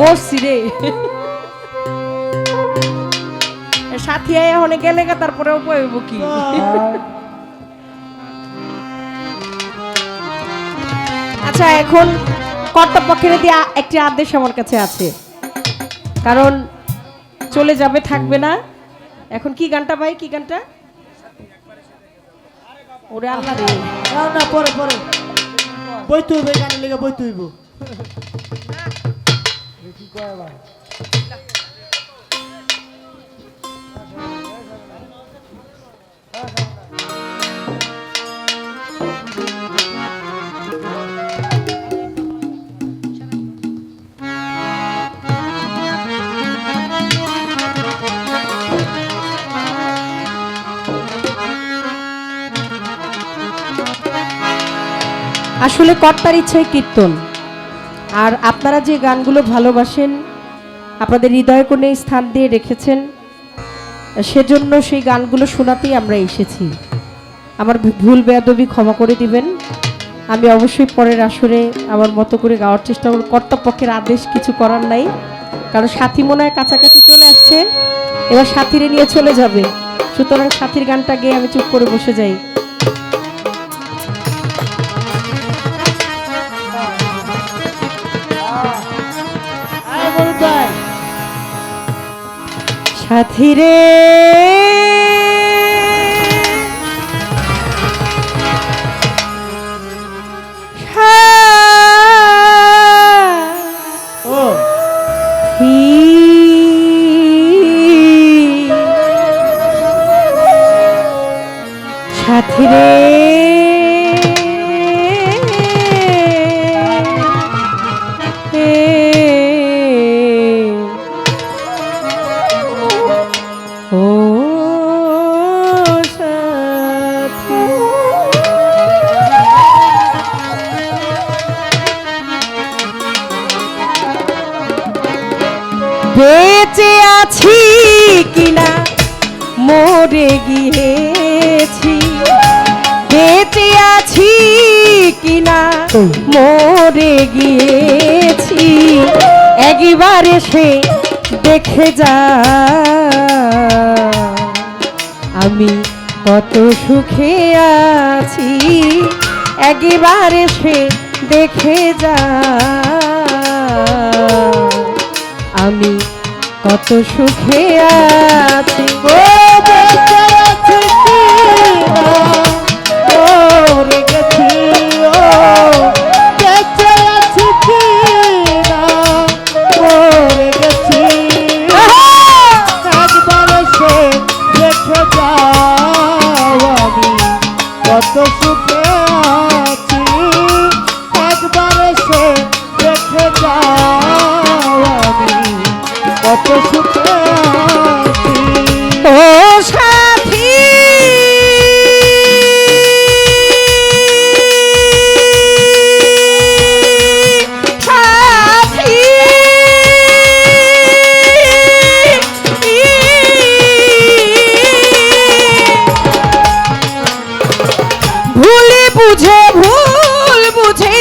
মরছি রে সাথী হনে গেলে তারপরে উপায়ব কি? আচ্ছা এখন কর্তপক্ষের দিয়ে একটি আদেশ আমার কাছে আছে। কারণ চলে যাবে, থাকবে না। এখন কি গানটা ভাই, কি গানটা? ওরে আল্লাহ না পরে পরে। বইতে হইবে গানের লেগে বইতে হইব আসলে কর্তার ইচ্ছায় কীর্তন। আর আপনারা যে গানগুলো ভালোবাসেন, আপনাদের হৃদয় কোণে স্থান দিয়ে রেখেছেন, সেজন্য সেই গানগুলো শোনাতেই আমরা এসেছি। আমার ভুল বেয়াদবি ক্ষমা করে দিবেন। আমি অবশ্যই পরের আসরে আমার মতো করে গাওয়ার চেষ্টা করব। কর্তপক্ষের আদেশ কিছু করার নাই, কারণ সাথী মনে হয় কাছাকাছি চলে আসছে। এবার সাথীরে নিয়ে চলে যাবে। সুতরাং সাথীর গানটা গেয়ে আমি চুপ করে বসে যাই। সাথী রে। বেঁচে আছি কিনা? মরে গিয়েছি। বেঁচে আছি কিনা? মরে গিয়েছি। একবার এসে দেখে যা। আমি কত সুখে আছি। একবার এসে দেখে যা। কত সুখে আছি বুঝে ভুল বুঝে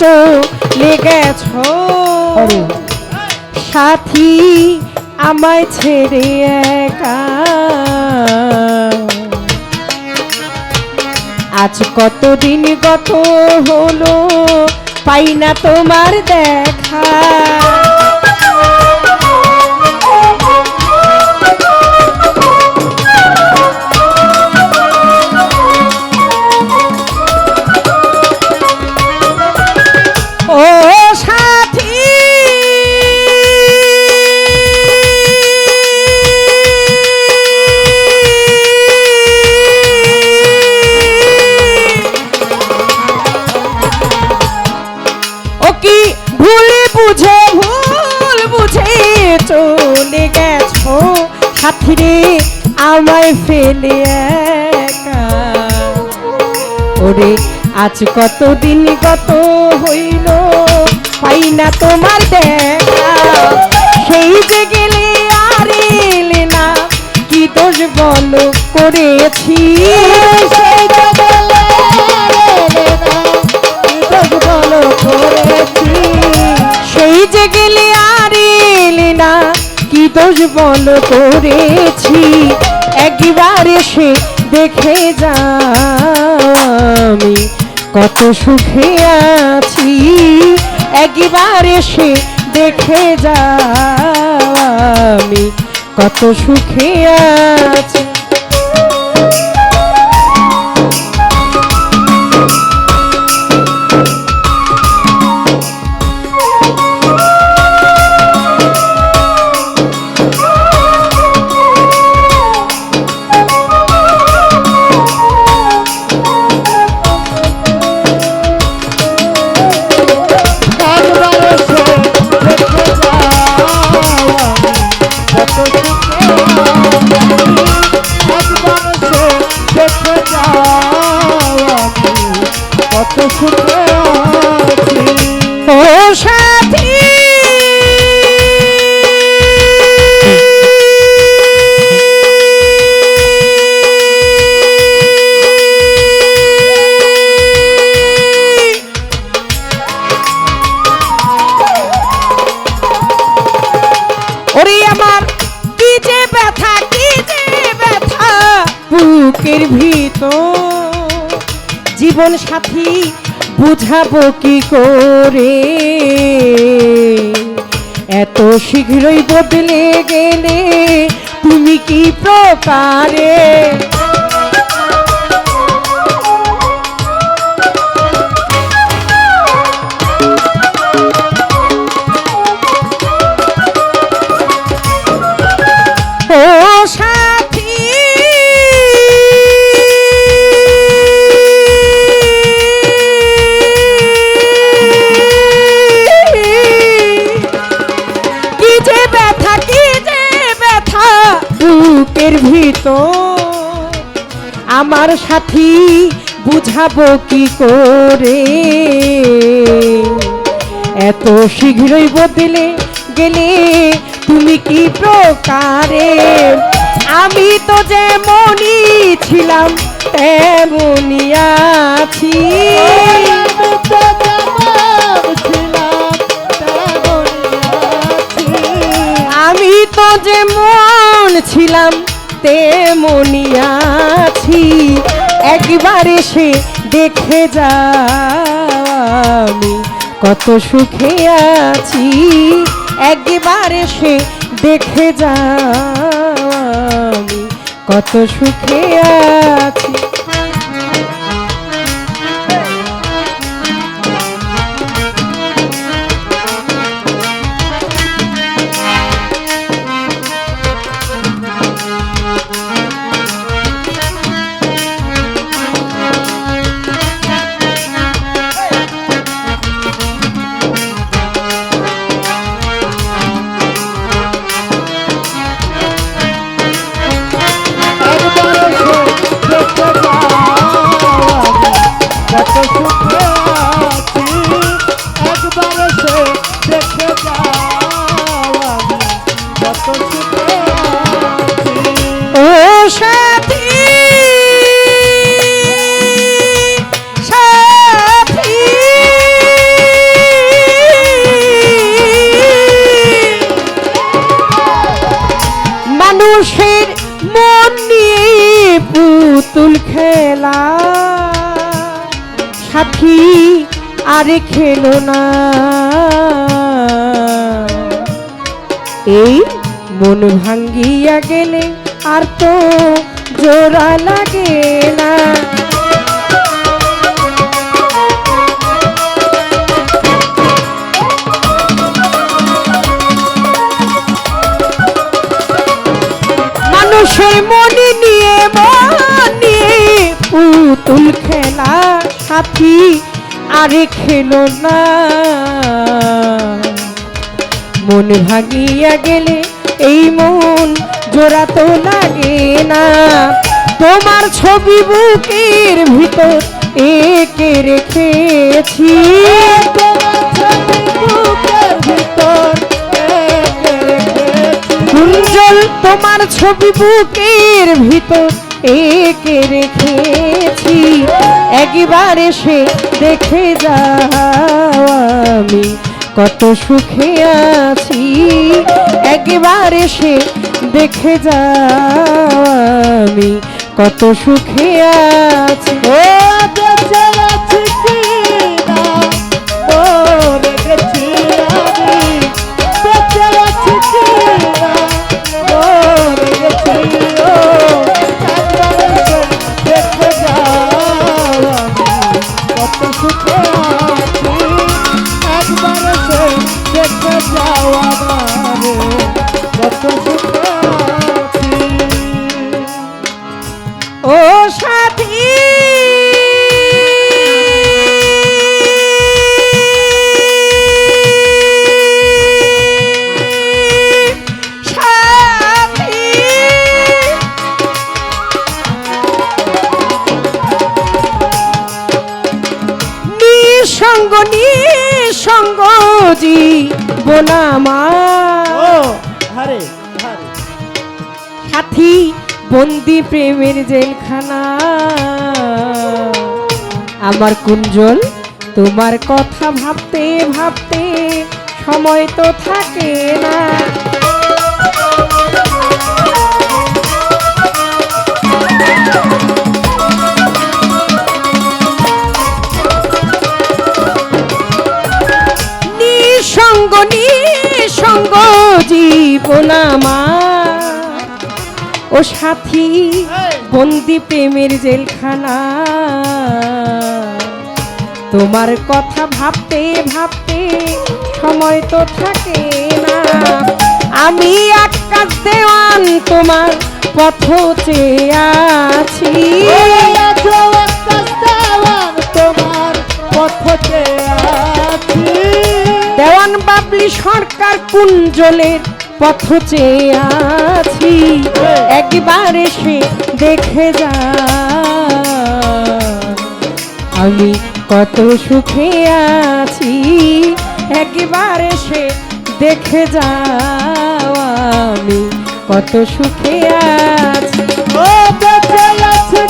চলে গেছো সাথী আমায় ছেড়ে একা। আজ কতদিন গত হলো পাই না তোমার দেখা। ফেলে ওরে আজ কত দিন কত হইল পাই না তোমার দেখা। সেই যে গেলে আর এলে না, কি দোষ বলো করেছি? সেই যে গেলে আর এলে না কি দোষ বল করেছি। একবার এসে দেখে যা আমি কত সুখে আছি। একবার এসে দেখে যা আমি কত সুখে আছি। জীবন সাথী বুঝাবো কি করে? এত শীঘ্রই বদলে গেলে তুমি কি প্রকারে সাথী বুঝাবো কি করে? এত শীঘ্রই বদলে গেলে তুমি কি প্রকারে? আমি তো যেমনই ছিলাম, তেমনই আছি। আমি তো যেমন ছিলাম, তেমনই আছি। একবার এসে দেখে যা আমি কত সুখে আছি। একবার এসে দেখে যা আমি কত সুখে আছি। মানুষের মন নিয়ে পুতুল খেলা। সাথী, আরে খেলো না। এই মন ভাঙ্গিয়া গেলে আর তো জোড়া লাগে না। মানুষের মনে নিয়ে মন পুতুল খেলা সাথী, আরে খেলো না। মন ভাগিয়া গেলে এই মন জোড়া তো লাগে না। তোমার ছবি বুকের ভিতর একে রেখেছি। তোমার কুঞ্জল তোমার ছবি বুকের ভিতর একে রেখেছি। একবার এসে দেখে যাও আমি কত সুখে আছি। একবার এসে দেখে যাও আমি কত সুখে আছি। ও সুখে জীবন আমার। ও হরে হরে সাথী বন্দি প্রেমের জেলখানা। আমার কুঞ্জল তোমার কথা ভাবতে ভাবতে সময় তো থাকে না। নিঃসঙ্গ নিঃসঙ্গ জীবন আমার। ও সাথী বন্দি প্রেমের জেলখানা। তোমার কথা ভাবতে ভাবতে সময় তো থাকে না। আমি আকাশ দেওয়ান তোমার পথ চেয়ে আছি। তোমার আছি। দেওয়ান বাবলি সরকার কুঞ্জলের পথ চেয়ে আছি, একবার এসে দেখে যা। আমি কত সুখে আছি, একবার এসে দেখে যাও আমি কত সুখে আছি। ও বেঁচে আছে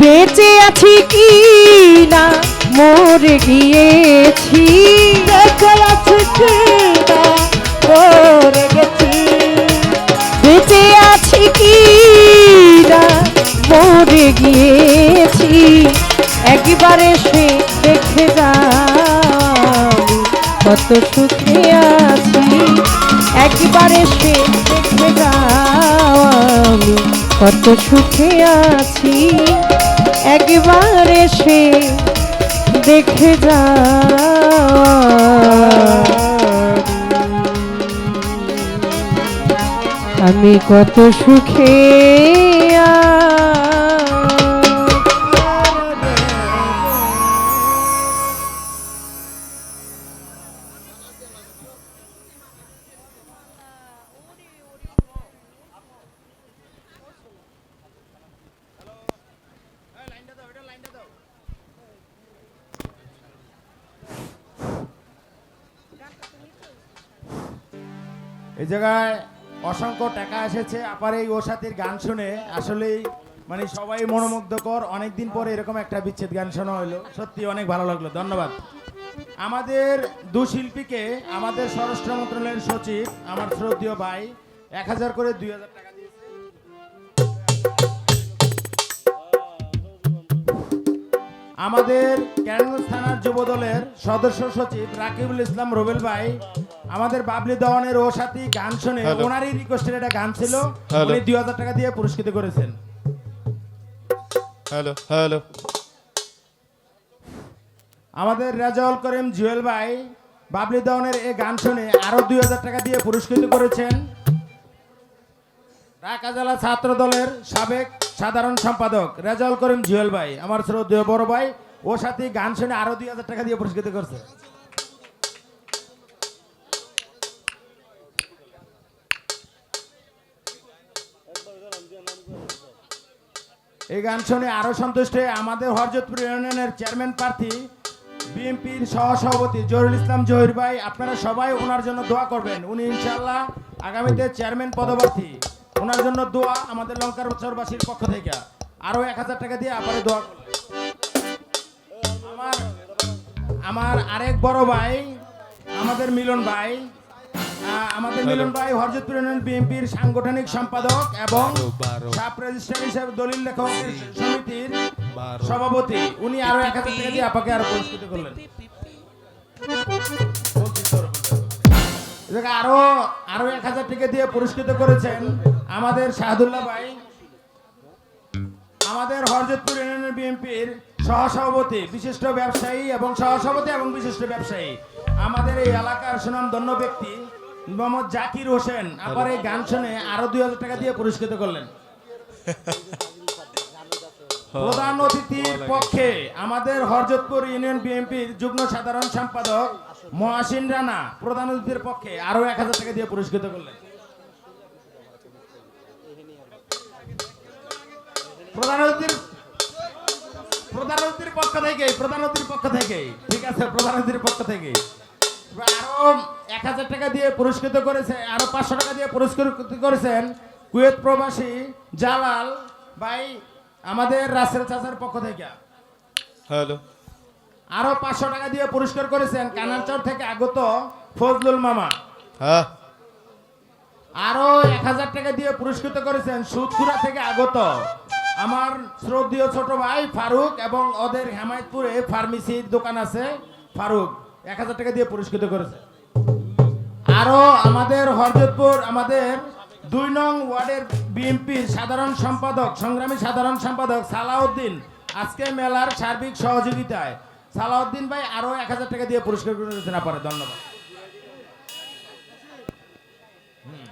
বেঁচে আছি কি না? মরে গিয়েছি। বেঁচে আছি কি না? মরে বেঁচে আছি কি না মরে গিয়েছি। একবার এসে কত সুখে আছি। একবার দেখে আমি। কত সুখে আছি। একবার এসে দেখে যাও আমি। কত সুখে এই জায়গায় অসংখ্য টাকা এসেছে। আবার এই ওসাতির গান শুনে আসলেই মানে সবাই মনোমুগ্ধকর। অনেকদিন পরে এরকম একটা বিচ্ছেদ গান শোনা হলো। সত্যি অনেক ভালো লাগল। ধন্যবাদ। আমাদের দু শিল্পীকে আমাদের স্বরাষ্ট্র মন্ত্রণালয়ের সচিব, আমার শ্রদ্ধীয় ভাই, এক হাজার করে দুই হাজার টাকা আমাদের কেরানীগঞ্জ থানার যুব দলের সদস্য সচিব রাকিবুল ইসলাম রুবেল ভাই আমাদের বাবলি দেওয়ানের ও সাথী গান শুনে ওনারই রিকোয়েস্টের একটা গান ছিল। উনি দুই হাজার টাকা দিয়ে পুরস্কৃত করেছেন। হ্যালো হ্যালো আমাদের রাজাউল করিম জুয়েল ভাই বাবলি দেওয়ানের এই গান শুনে আরও দুই হাজার টাকা দিয়ে পুরস্কৃত করেছেন। ঢাকা জেলা ছাত্র দলের সাবেক সাধারণ সম্পাদক রেজাউল করিম জুয়েল ভাই আমার শ্রদ্ধেয় বড় ভাই ও সাথে গান শুনে আরও দুই হাজার টাকা দিয়ে পুরস্কৃত করছে। এই গান শুনে আরও সন্তুষ্ট আমাদের হরজতপুর ইউনিয়নের চেয়ারম্যান প্রার্থী, বিএনপির সহসভাপতি জহিরুল ইসলাম জহির ভাই, আপনারা সবাই ওনার জন্য দোয়া করবেন। উনি ইনশাল্লাহ আগামীতে চেয়ারম্যান পদপ্রার্থী। ওনার জন্য দোয়া আমাদের লঙ্কার বছরবাসীর পক্ষ থেকে। আরও এক হাজার টাকা দিয়ে আবারে দোয়া। আমার আমার আরেক বড় ভাই, আমাদের মিলন ভাই আমাদের মিলন ভাই হরজতপুর ইউনিয়ন বিএনপির সাংগঠনিক সম্পাদক এবং সাব রেজিস্ট্রার হিসেবে দলিল লেখক সমিতির সভাপতি। উনি আরও এক হাজার টাকা দিয়ে আপাকে আরও পুরস্কৃত করলেন। আরও আরও এক হাজার টাকা দিয়ে পুরস্কৃত করেছেন আমাদের শাহাদুল্লাহ ভাই। আমাদের হরজতপুর ইউনিয়ন বিএনপির সহসভাপতি বিশিষ্ট ব্যবসায়ী এবং সহসভাপতি এবং বিশিষ্ট ব্যবসায়ী। আমাদের এই এলাকার সুনাম ধন্য ব্যক্তি মোহাম্মদ জাকির হোসেন আবার এই গান শুনে আরও দুই হাজার টাকা দিয়ে পুরস্কৃত করলেন। প্রধান অতিথির পক্ষে আমাদের হরজতপুর ইউনিয়ন বিএনপির যুগ্ম সাধারণ সম্পাদক মহাসিন রানা প্রধান অতিথির পক্ষে আরও এক হাজার টাকা দিয়ে পুরস্কৃত করলেন। প্রধান অতিথির প্রধান অতিথির পক্ষ থেকে প্রধান অতিথির পক্ষ থেকে ঠিক আছে প্রধান অতিথির পক্ষ থেকে আরও এক হাজার টাকা দিয়ে পুরস্কৃত করেছে আরও পাঁচশো টাকা দিয়ে পুরস্কৃত করেছেন কুয়েত প্রবাসী জালাল ভাই আমাদের রাসেল চাচার পক্ষ থেকে। হ্যালো। আরও পাঁচশো টাকা দিয়ে পুরস্কার করেছেন কানারচর থেকে আগত ফজলুল মামা। হ্যাঁ। আরও এক হাজার টাকা দিয়ে পুরস্কৃত করেছেন সুদপুরা থেকে আগত আমার শ্রদ্ধীয় ছোট ভাই ফারুক এবং ওদের হেমায়তপুরে ফার্মেসির দোকান আছে ফারুক। এক হাজার টাকা দিয়ে পুরস্কৃত করেছে। আরও আমাদের হরজতপুর আমাদের দুই নং ওয়ার্ডের বিএনপির সাধারণ সম্পাদক সংগ্রামী সাধারণ সম্পাদক সালাউদ্দিন আজকে মেলার সার্বিক সহযোগিতায়। সালাউদ্দিন ভাই আরও এক হাজার টাকা দিয়ে পুরস্কার করেছেন আপনারা ধন্যবাদ। হুম,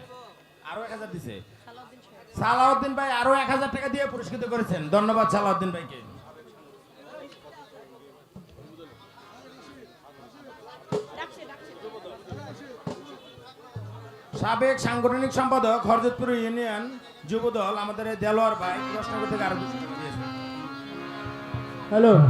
আরও এক হাজার দিছে। সালাউদ্দিন ভাই আরও এক হাজার টাকা দিয়ে পুরস্কৃত করেছেন। ধন্যবাদ সালাউদ্দিন ভাইকে। সাবেক সাংগঠনিক সম্পাদক হরজতপুর ইউনিয়ন যুবদল আমাদের দেলোয়ার ভাই প্রশ্ন থেকে আরও হ্যালো।